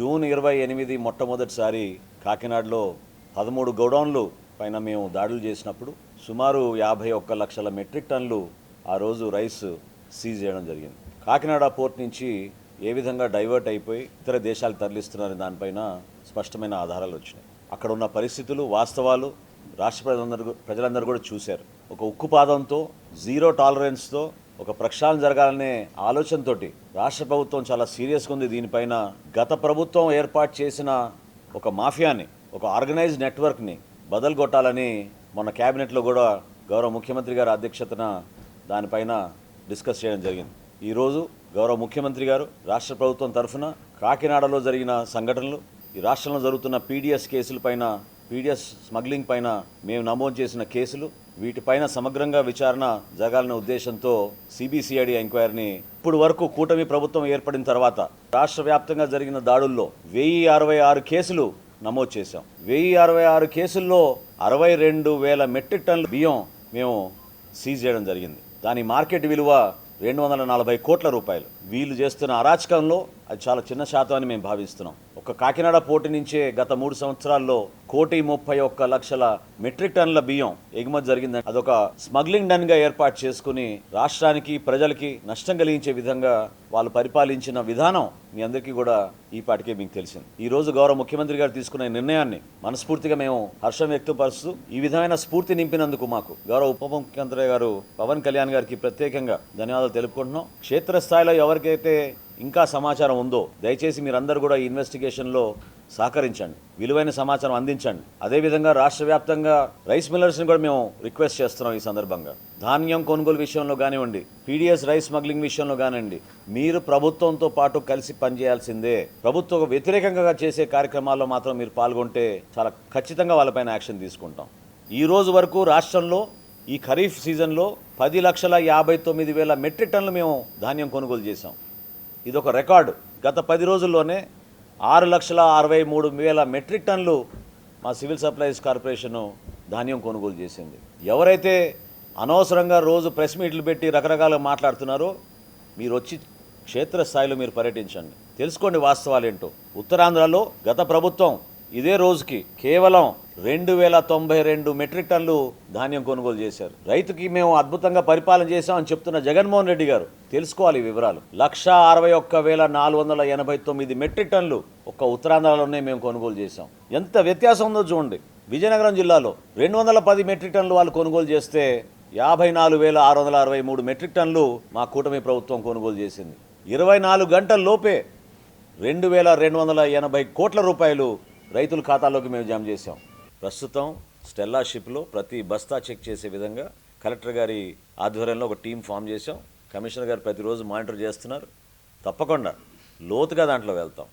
June ఇరవై ఎనిమిది మొట్టమొదటిసారి కాకినాడలో పదమూడు గోడౌన్లు పైన మేము దాడులు చేసినప్పుడు సుమారు యాభై ఒక్క లక్షల మెట్రిక్ టన్నులు ఆ రోజు రైస్ సీజ్ చేయడం జరిగింది. కాకినాడ పోర్ట్ నుంచి ఏ విధంగా డైవర్ట్ అయిపోయి ఇతర దేశాలు తరలిస్తున్నారనే దానిపైన స్పష్టమైన ఆధారాలు వచ్చినాయి. అక్కడ ఉన్న పరిస్థితులు వాస్తవాలు రాష్ట్ర ప్రజలందరూ ప్రజలందరూ కూడా చూశారు. ఒక ఉక్కుపాదంతో జీరో టాలరెన్స్తో ఒక ప్రక్షాళన జరగాలనే ఆలోచనతో రాష్ట్ర ప్రభుత్వం చాలా సీరియస్గా ఉంది. దీనిపైన గత ప్రభుత్వం ఏర్పాటు చేసిన ఒక మాఫియాని ఒక ఆర్గనైజ్ నెట్వర్క్ని బదలుగొట్టాలని మన మొన్న క్యాబినెట్లో కూడా గౌరవ ముఖ్యమంత్రి గారి అధ్యక్షతన దానిపైన డిస్కస్ చేయడం జరిగింది. ఈరోజు గౌరవ ముఖ్యమంత్రి గారు రాష్ట్ర ప్రభుత్వం తరఫున కాకినాడలో జరిగిన సంఘటనలు ఈ రాష్ట్రంలో జరుగుతున్న పీడిఎస్ కేసులపైన పీడిఎస్ స్మగ్లింగ్ పైన మేము నమోదు చేసిన కేసులు వీటిపైన సమగ్రంగా విచారణ జరగాలనే ఉద్దేశంతో సిబిసిఐడి ఎంక్వైరీని ఇప్పుడు వరకు కూటమి ప్రభుత్వం ఏర్పడిన తర్వాత రాష్ట్ర వ్యాప్తంగా జరిగిన దాడుల్లో వెయ్యి అరవై ఆరు కేసులు నమోదు చేశాం. వెయ్యి అరవై ఆరు కేసుల్లో అరవై రెండు వేల మెట్రిక్ టన్ల బియ్యం మేము సీజ్ చేయడం జరిగింది. దాని మార్కెట్ విలువ రెండు వందల నలభై కోట్ల రూపాయలు. వీళ్ళు చేస్తున్న అరాచకంలో అది చాలా చిన్న శాతం అని మేము భావిస్తున్నాం. ఒక కాకినాడ పోటీ నుంచే గత మూడు సంవత్సరాల్లో కోటి ముప్పై ఒక్క లక్షల మెట్రిక్ టన్నుల బియ్యం ఎగుమతి జరిగిందని అదొక స్మగ్లింగ్ డన్గా ఏర్పాటు చేసుకుని రాష్ట్రానికి ప్రజలకి నష్టం కలిగించే విధంగా వాళ్ళు పరిపాలించిన విధానం మీ అందరికీ కూడా ఈ పాటికే మీకు తెలిసింది. ఈ రోజు గౌరవ ముఖ్యమంత్రి గారు తీసుకున్న నిర్ణయాన్ని మనస్ఫూర్తిగా మేము హర్షం వ్యక్తపరుస్తూ ఈ విధమైన స్ఫూర్తి నింపినందుకు మాకు గౌరవ ఉప ముఖ్యమంత్రి గారు పవన్ కళ్యాణ్ గారికి ప్రత్యేకంగా ధన్యవాదాలు తెలుపుకుంటున్నాం. క్షేత్రస్థాయిలో ఎవరికైతే ఇంకా సమాచారం ఉందో దయచేసి మీరందరూ కూడా ఈ ఇన్వెస్టిగేషన్లో సహకరించండి. విలువైన సమాచారం అందించండి. అదేవిధంగా రాష్ట్ర వ్యాప్తంగా రైస్ మిల్లర్స్ని కూడా మేము రిక్వెస్ట్ చేస్తున్నాం ఈ సందర్భంగా. ధాన్యం కొనుగోలు విషయంలో కానివ్వండి పీడిఎస్ రైస్ స్మగ్లింగ్ విషయంలో కానివ్వండి మీరు ప్రభుత్వంతో పాటు కలిసి పనిచేయాల్సిందే. ప్రభుత్వ వ్యతిరేకంగా చేసే కార్యక్రమాల్లో మాత్రం మీరు పాల్గొంటే చాలా ఖచ్చితంగా వాళ్ళపైన యాక్షన్ తీసుకుంటాం. ఈ రోజు వరకు రాష్ట్రంలో ఈ ఖరీఫ్ సీజన్లో పది లక్షల యాభై తొమ్మిది వేల మెట్రిక్ టన్నులు మేము ధాన్యం కొనుగోలు చేసాం ఇది ఒక రికార్డు. గత పది రోజుల్లోనే ఆరు లక్షల అరవై మూడు వేల మెట్రిక్ టన్నులు మా సివిల్ సప్లైస్ కార్పొరేషను ధాన్యం కొనుగోలు చేసింది. ఎవరైతే అనవసరంగా రోజు ప్రెస్ మీట్లు పెట్టి రకరకాలుగా మాట్లాడుతున్నారో మీరు వచ్చి క్షేత్రస్థాయిలో మీరు పర్యటించండి. తెలుసుకోండి వాస్తవాలు ఏంటో ఉత్తరాంధ్రలో గత ప్రభుత్వం ఇదే రోజుకి కేవలం రెండు వేల తొంభై రెండు మెట్రిక్ టన్లు ధాన్యం కొనుగోలు చేశారు. రైతుకి మేము అద్భుతంగా పరిపాలన చేశామని చెప్తున్న జగన్మోహన్ రెడ్డి గారు తెలుసుకోవాలి ఈ వివరాలు. లక్ష అరవై ఒక్క వేల నాలుగు వందల ఎనభై తొమ్మిది మెట్రిక్ టన్నులు ఒక్క ఉత్తరాంధ్రలోనే మేము కొనుగోలు చేశాం. ఎంత వ్యత్యాసం ఉందో చూడండి. విజయనగరం జిల్లాలో రెండు వందల పది మెట్రిక్ టన్లు వాళ్ళు కొనుగోలు చేస్తే యాభై నాలుగు వేల ఆరు వందల అరవై మూడు మెట్రిక్ టన్లు మా కూటమి ప్రభుత్వం కొనుగోలు చేసింది. ఇరవై నాలుగు గంటల లోపే రెండు వేల రెండు వందల ఎనభై కోట్ల రూపాయలు రైతుల ఖాతాలోకి మేము జమ చేశాం. ప్రస్తుతం స్టెల్లా షిప్లో ప్రతి బస్తా చెక్ చేసే విధంగా కలెక్టర్ గారి ఆధ్వర్యంలో ఒక టీం ఫామ్ చేశాం. కమిషనర్ గారు ప్రతిరోజు మానిటర్ చేస్తున్నారు. తప్పకుండా లోతుగా దాంట్లో వెళ్తాం.